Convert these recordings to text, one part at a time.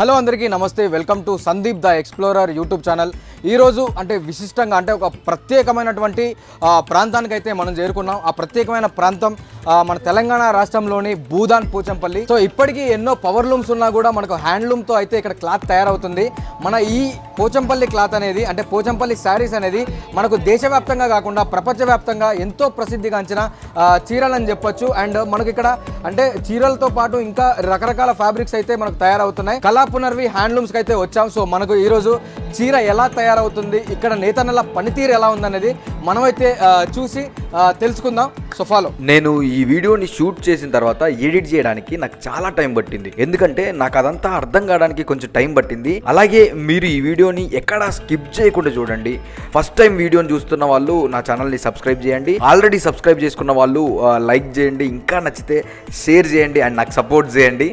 Hello అందరికీ నమస్తే welcome to Sandeep the explorer YouTube channel. ఈరోజు అంటే విశిష్టంగా అంటే ఒక ప్రత్యేకమైనటువంటి ప్రాంతానికైతే మనం చేరుకున్నాం. ఆ ప్రత్యేకమైన ప్రాంతం మన తెలంగాణ రాష్ట్రంలోని భూదాన్ పోచంపల్లి. సో ఇప్పటికీ ఎన్నో పవర్ లూమ్స్ ఉన్నా కూడా మనకు హ్యాండ్లూమ్తో అయితే ఇక్కడ క్లాత్ తయారవుతుంది. మన ఈ పోచంపల్లి క్లాత్ అనేది అంటే పోచంపల్లి శారీస్ అనేది మనకు దేశవ్యాప్తంగా కాకుండా ప్రపంచవ్యాప్తంగా ఎంతో ప్రసిద్ధిగాంచిన చీరలని చెప్పొచ్చు. అండ్ మనకి ఇక్కడ అంటే చీరలతో పాటు ఇంకా రకరకాల ఫ్యాబ్రిక్స్ అయితే మనకు తయారవుతున్నాయి. కళా పునర్వి హ్యాండ్లూమ్స్కి అయితే వచ్చాం. సో మనకు ఈరోజు చీర ఎలా తయారవుతుంది ఇక్కడ నేతన్నల పనితీరు ఎలా ఉందనేది మనమైతే చూసి తెలుసుకుందాం. సో ఫాలో నేను ఈ వీడియోని షూట్ చేసిన తర్వాత ఎడిట్ చేయడానికి నాకు చాలా టైం పట్టింది. ఎందుకంటే నాకు అదంతా అర్థం కావడానికి కొంచెం టైం పట్టింది. అలాగే మీరు ఈ వీడియోని ఎక్కడా స్కిప్ చేయకుండా చూడండి. ఫస్ట్ టైం వీడియోని చూస్తున్న వాళ్ళు నా ఛానల్ని సబ్స్క్రైబ్ చేయండి. ఆల్రెడీ సబ్స్క్రైబ్ చేసుకున్న వాళ్ళు లైక్ చేయండి. ఇంకా నచ్చితే షేర్ చేయండి అండ్ నాకు సపోర్ట్ చేయండి.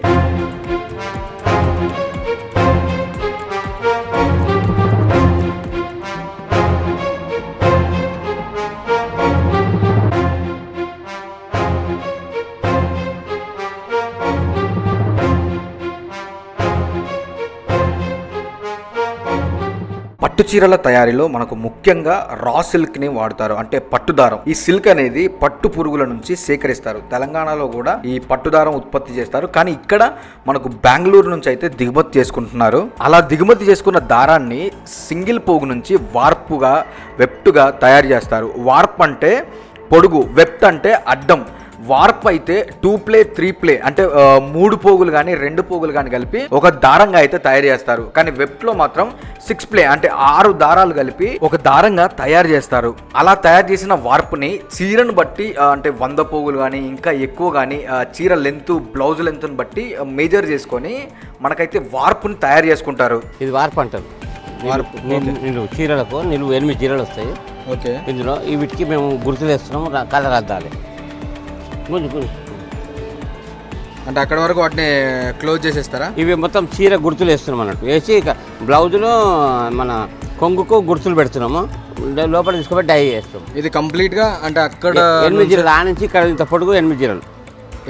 చీరల తయారీలో మనకు ముఖ్యంగా రా సిల్క్ని వాడతారు అంటే పట్టుదారం. ఈ సిల్క్ అనేది పట్టు పురుగుల నుంచి సేకరిస్తారు. తెలంగాణలో కూడా ఈ పట్టుదారం ఉత్పత్తి చేస్తారు. కానీ ఇక్కడ మనకు బెంగళూరు నుంచి అయితే దిగుమతి చేసుకుంటున్నారు. అలా దిగుమతి చేసుకున్న దారాన్ని సింగిల్ పోగు నుంచి వార్పుగా వెప్టుగా తయారు చేస్తారు. వార్ప్ అంటే పొడుగు వెప్ట్ అంటే అడ్డం. వార్ప్ అయితే టూ ప్లే త్రీ ప్లే అంటే మూడు పోగులు కానీ రెండు పోగులు కానీ కలిపి ఒక దారంగా అయితే తయారు చేస్తారు. కానీ వెబ్లో మాత్రం సిక్స్ ప్లే అంటే ఆరు దారాలు కలిపి ఒక దారంగా తయారు చేస్తారు. అలా తయారు చేసిన వార్పుని చీరను బట్టి అంటే వంద పోగులు కానీ ఇంకా ఎక్కువ కానీ చీర లెంత్ బ్లౌజ్ లెంత్ని బట్టి మేజర్ చేసుకొని మనకైతే వార్పుని తయారు చేసుకుంటారు. ఇది వార్పు అంటారు. నిలువు చీరలకు నిలువు ఎనిమిది చీరలు వస్తాయి. ఓకే. ఇందులో ఈ వీటికి మేము గుర్తులు వేస్తున్నాము రా- కలర్ అద్దాలి. గుంజు గుంజు అంటే అక్కడ వరకు వాటిని క్లోజ్ చేసేస్తారా? ఇవి మొత్తం చీర గుర్తులు వేస్తున్నాం అన్నట్టు. వేసి ఇక బ్లౌజులో మన కొంగుకు గుర్తులు పెడుతున్నాము. లోపల తీసుకుపోయి డై చేస్తాం. ఇది కంప్లీట్గా అంటే అక్కడ ఎనిమిది చీరలు ఆ నుంచి ఇక్కడ ఇంత పొడుగు ఎనిమిది చీరలు.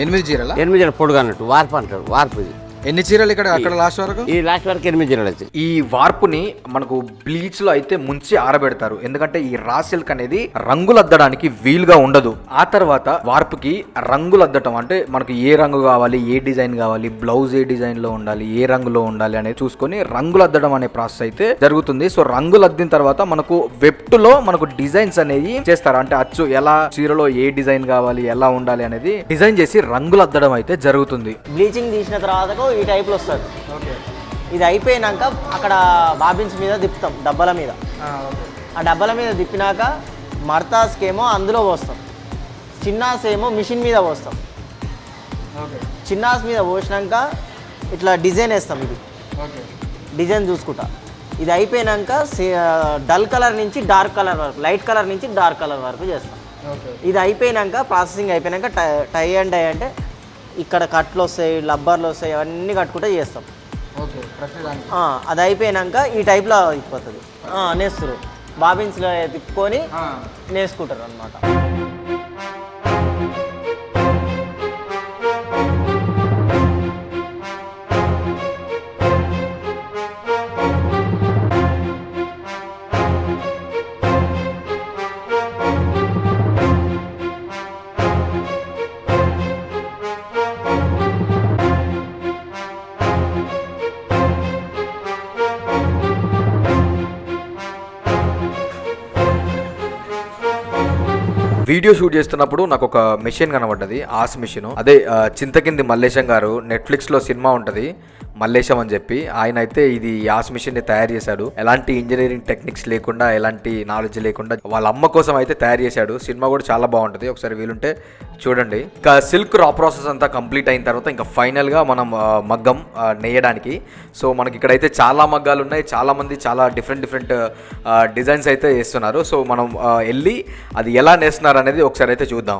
ఎనిమిది చీరల? ఎనిమిది చీరలు పొడుగు అన్నట్టు వార్పు అంటారు వార్పు ఇది. ఎన్ని చీరలు ఇక్కడ అక్కడ లాస్ట్ వరకు? ఈ లాస్ట్ వరకు ఎనిమిది చీరలు వచ్చాయి ఈ వార్పుని మనకు బ్లీచ్లో అయితే ముంచి ఆరబెడతారు. ఎందుకంటే ఈ రా సిల్క్ అనేది రంగులు అద్దడానికి వీలుగా ఉండదు. ఆ తర్వాత వార్పుకి రంగులు అద్దటం అంటే మనకు ఏ రంగు కావాలి ఏ డిజైన్ కావాలి బ్లౌజ్ ఏ డిజైన్లో ఉండాలి ఏ రంగులో ఉండాలి అనేది చూసుకొని రంగులు అద్దడం అనే ప్రాసెస్ అయితే జరుగుతుంది. సో రంగులు అద్దిన తర్వాత మనకు వెబ్ట్లో మనకు డిజైన్స్ అనేవి చేస్తారు. అంటే అచ్చు ఎలా చీరలో ఏ డిజైన్ కావాలి ఎలా ఉండాలి అనేది డిజైన్ చేసి రంగులు అద్దడం అయితే జరుగుతుంది. బ్లీచింగ్ తీసిన తర్వాత ఈ టైప్లో వస్తుంది ఇది అయిపోయినాక అక్కడ బాబిన్స్ మీద తిప్పుతాం డబ్బాల మీద. ఆ డబ్బాల మీద తిప్పినాక మర్తాస్కేమో అందులో పోస్తాం. చిన్నాస్ ఏమో మిషన్ మీద పోస్తాం. చిన్నాస్ మీద పోసినాక ఇట్లా డిజైన్ వేస్తాం ఇది. డిజైన్ చూసుకుంటా. ఇది అయిపోయినాక డల్ కలర్ నుంచి డార్క్ కలర్ వరకు లైట్ కలర్ నుంచి డార్క్ కలర్ వరకు చేస్తాం. ఇది అయిపోయినాక ప్రాసెసింగ్ అయిపోయినాక టై టై అండ్ డై అంటే ఇక్కడ కట్లు వస్తాయి లబ్బర్లు వస్తాయి అవన్నీ కట్టుకుంటే చేస్తాం. అది అయిపోయినాక ఈ టైప్లో అయిపోతుంది. నేస్తారు. బాబిన్స్లో తిప్పుకొని నేసుకుంటారు అనమాట వీడియో షూట్ చేస్తున్నప్పుడు నాకు ఒక మెషిన్ కనబడ్డది ఆస్ మిషన్. అదే చింతకింది మల్లేశం గారు నెట్ఫ్లిక్స్లో సినిమా ఉంటది మల్లేశం అని చెప్పి. ఆయన అయితే ఇది యాస్ మిషన్ని తయారు చేశాడు. ఎలాంటి ఇంజనీరింగ్ టెక్నిక్స్ లేకుండా ఎలాంటి నాలెడ్జ్ లేకుండా వాళ్ళ అమ్మ కోసం అయితే తయారు చేశాడు. సినిమా కూడా చాలా బాగుంటది. ఒకసారి వీలుంటే చూడండి. ఇంకా సిల్క్ రా ప్రాసెస్ అంతా కంప్లీట్ అయిన తర్వాత ఇంకా ఫైనల్గా మనం మగ్గం నేయడానికి. సో మనకి ఇక్కడైతే చాలా మగ్గాలు ఉన్నాయి. చాలా మంది చాలా డిఫరెంట్ డిఫరెంట్ డిజైన్స్ అయితే వేస్తున్నారు. సో మనం వెళ్ళి అది ఎలా నేస్తున్నారు అనేది ఒకసారి అయితే చూద్దాం.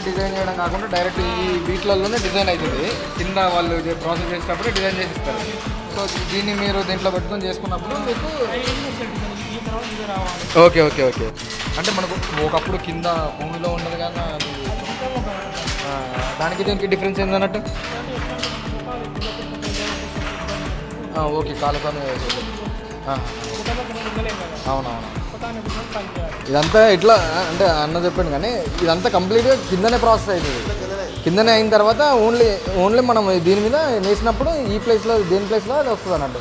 మీరు డిజైన్ చేయడం కాకుండా డైరెక్ట్ ఈ వీటిలలోనే డిజైన్ అవుతుంది. కింద వాళ్ళు ప్రాసెస్ చేసేటప్పుడు డిజైన్ చేసి ఇస్తారు సో దీన్ని మీరు దీంట్లో పెట్టుకొని చేసుకున్నప్పుడు మీకు ఓకే ఓకే ఓకే. అంటే మనకు ఒకప్పుడు కింద భూమిలో ఉండదు కానీ దానికి దీనికి డిఫరెన్స్ ఏంటన్నట్టు ఓకే కాలుకొని అవునవును. ఇదంతా ఇట్లా అంటే అన్న చెప్పాను కానీ ఇదంతా కంప్లీట్గా కిందనే ప్రాసెస్ అవుతుంది కిందనే అయిన తర్వాత ఓన్లీ ఓన్లీ మనం దీని మీద వేసినప్పుడు ఈ ప్లేస్లో దేని ప్లేస్లో అది వస్తుంది అన్నట్టు.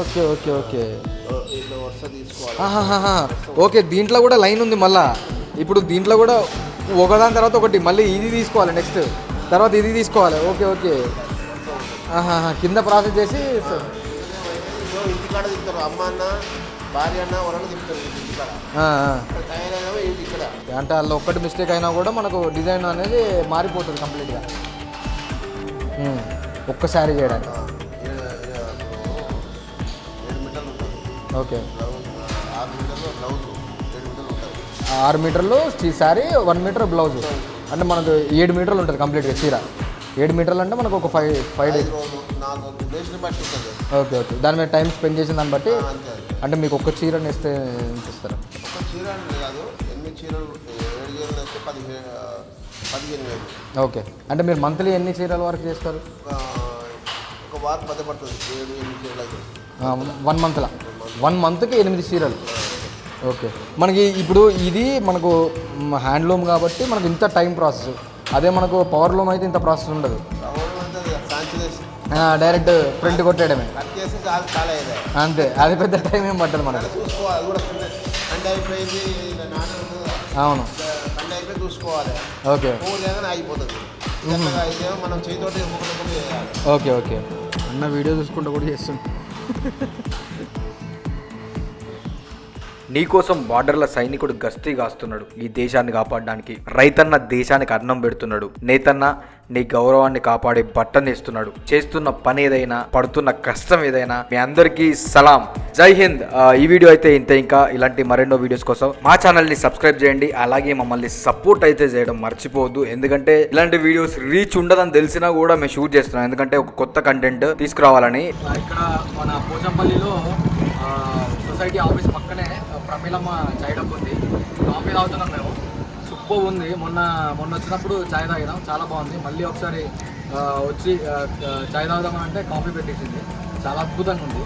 Okay okay okay. ఓకే దీంట్లో కూడా లైన్ ఉంది మళ్ళా. ఇప్పుడు దీంట్లో కూడా ఒకదాని తర్వాత ఒకటి మళ్ళీ ఇది తీసుకోవాలి నెక్స్ట్. తర్వాత ఇది తీసుకోవాలి. Okay okay. కింద ప్రాసెస్ చేసి ఇంటికాడ తిప్పుతారు అమ్మ అన్న భార్య అన్న వాళ్ళని తిప్పుతారు. ఇక్కడ తయారైనవి ఏంటి ఇక్కడ అంటే వాళ్ళు ఒక్కటి మిస్టేక్ అయినా కూడా మనకు డిజైన్ అనేది మారిపోతుంది కంప్లీట్గా. ఒక్కసారి చేయడానికి. ఓకే. ఆరు మీటర్లు శారీ వన్ మీటర్ బ్లౌజ్. అంటే మనకు ఏడు మీటర్లు ఉంటుంది కంప్లీట్గా చీర. ఏడు మీటర్లు అంటే మనకు ఒక ఫైవ్ ఫైవ్ డేస్ బట్టి ఉంటుంది ఓకే ఓకే. దాని మీద టైం స్పెండ్ చేసిన దాన్ని బట్టి అంతే. అంటే మీకు ఒక్క చీర నేస్తే ఎంత ఇస్తారు? ఒక చీర కాదు ఎనిమిది చీరలు ఏడు చీరలు అయితే పదిహేను పదిహేను వేలు. ఓకే. అంటే మీరు మంత్లీ ఎన్ని చీరల వరకు చేస్తారు? ఒక ఒక వారం మధ్య పడుతుంది ఏడు ఎనిమిది చీరలు అయితే. వన్ మంత్లా? వన్ మంత్కి ఎనిమిది చీరలు? ఓకే. మనకి ఇప్పుడు ఇది మనకు హ్యాండ్లూమ్ కాబట్టి మనకు ఇంత టైం ప్రాసెస్. అదే మనకు పవర్ లూమ్ అయితే ఇంత ప్రాసెస్ ఉండదు. Direct print కొట్టేయడమే. కట్ చేసి చాలా చాలా అయ్యాయి అంతే. అది పెద్ద టైం ఏం పట్టదు మనకు. అవును. ఓకే. Okay okay. అన్న వీడియో చూసుకుంటూ కూడా చేస్తుంది నీకోసం బార్డర్ల సైనికుడు గస్తీ కాస్తున్నాడు ఈ దేశాన్ని కాపాడడానికి రైతన్న దేశానికి అన్నం పెడుతున్నాడు. నేతన్న నీ గౌరవాన్ని కాపాడే బట్టనేస్తున్నాడు చేస్తున్న పని ఏదైనా పడుతున్న కష్టం ఏదైనా మీ అందరికీ సలాం. జై హింద్. ఈ వీడియో అయితే ఇంతే ఇంకా. ఇలాంటి మరెన్నో వీడియోస్ కోసం మా ఛానల్ని సబ్స్క్రైబ్ చేయండి. అలాగే మమ్మల్ని సపోర్ట్ అయితే చేయడం మర్చిపోవద్దు. ఎందుకంటే ఇలాంటి వీడియోస్ రీచ్ ఉండదని తెలిసినా కూడా మేము షూట్ చేస్తున్నాం. ఎందుకంటే ఒక కొత్త కంటెంట్ తీసుకురావాలని. ఇక్కడ మన పోచంపల్లిలో సొసైటీ ఆఫీస్ పక్కనే కపిలమ్మ చాయ్ డబ్బు ఉంది కాఫీ తాగుతున్నాం మేము. సూపర్ ఉంది. మొన్న మొన్న వచ్చినప్పుడు చాయ్ తాగినాం. చాలా బాగుంది. మళ్ళీ ఒకసారి వచ్చి చాయ్ తాగుదామని అంటే కాఫీ పెట్టేసింది. చాలా అద్భుతంగా ఉంది.